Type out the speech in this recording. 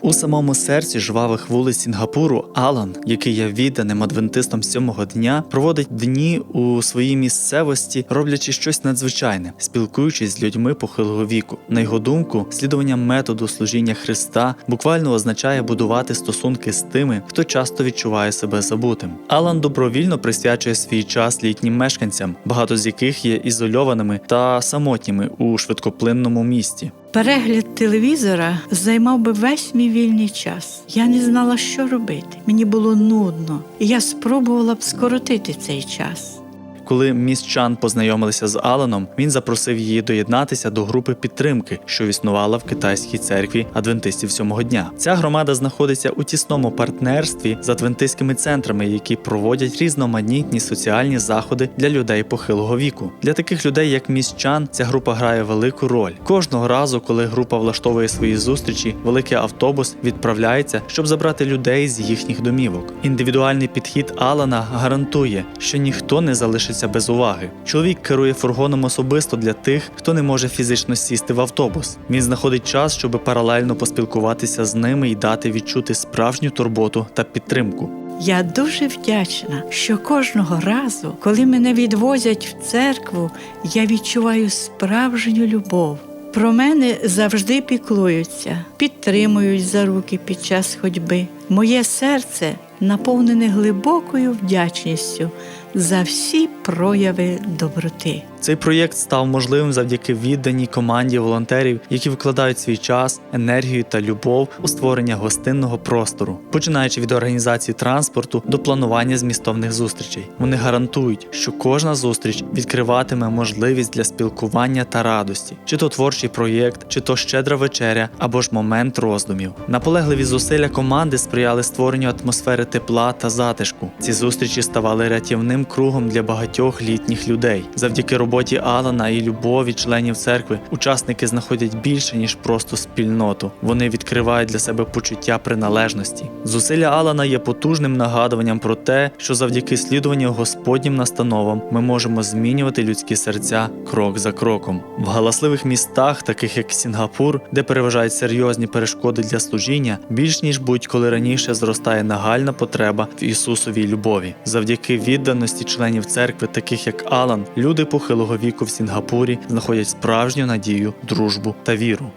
У самому серці жвавих вулиць Сінгапуру Алан, який є відданим адвентистом сьомого дня, проводить дні у своїй місцевості, роблячи щось надзвичайне, спілкуючись з людьми похилого віку. На його думку, слідування методу служіння Христа буквально означає будувати стосунки з тими, хто часто відчуває себе забутим. Алан добровільно присвячує свій час літнім мешканцям, багато з яких є ізольованими та самотніми у швидкоплинному місті. Перегляд телевізора займав би весь мій вільний час. Я не знала, що робити. Мені було нудно, і я спробувала б скоротити цей час. Коли міс Чан познайомилися з Аланом, він запросив її доєднатися до групи підтримки, що існувала в китайській церкві адвентистів сьомого дня. Ця громада знаходиться у тісному партнерстві з адвентистськими центрами, які проводять різноманітні соціальні заходи для людей похилого віку. Для таких людей, як міс Чан, ця група грає велику роль. Кожного разу, коли група влаштовує свої зустрічі, великий автобус відправляється, щоб забрати людей з їхніх домівок. Індивідуальний підхід Алана гарантує, що ніхто не залишиться без уваги. Чоловік керує фургоном особисто для тих, хто не може фізично сісти в автобус. Він знаходить час, щоб паралельно поспілкуватися з ними і дати відчути справжню турботу та підтримку. Я дуже вдячна, що кожного разу, коли мене відвозять в церкву, я відчуваю справжню любов. Про мене завжди піклуються, підтримують за руки під час ходьби. Моє серце наповнене глибокою вдячністю за всі прояви доброти. Цей проєкт став можливим завдяки відданій команді волонтерів, які вкладають свій час, енергію та любов у створення гостинного простору, починаючи від організації транспорту до планування змістовних зустрічей. Вони гарантують, що кожна зустріч відкриватиме можливість для спілкування та радості, чи то творчий проєкт, чи то щедра вечеря, або ж момент роздумів. Наполегливі зусилля команди сприяли створенню атмосфери тепла та затишку. Ці зустрічі ставали рятівним кругом для багатьох літніх людей. Завдяки роботі Алана і любові членів церкви учасники знаходять більше ніж просто спільноту. Вони відкривають для себе почуття приналежності. Зусилля Алана є потужним нагадуванням про те, що завдяки слідуванню Господнім настановам ми можемо змінювати людські серця крок за кроком. В галасливих містах, таких як Сінгапур, де переважають серйозні перешкоди для служіння, більш ніж будь-коли раніше зростає нагальна потреба в Ісусовій любові. Завдяки відданості членів церкви, таких як Алан, люди похилого віку в Сінгапурі знаходять справжню надію, дружбу та віру.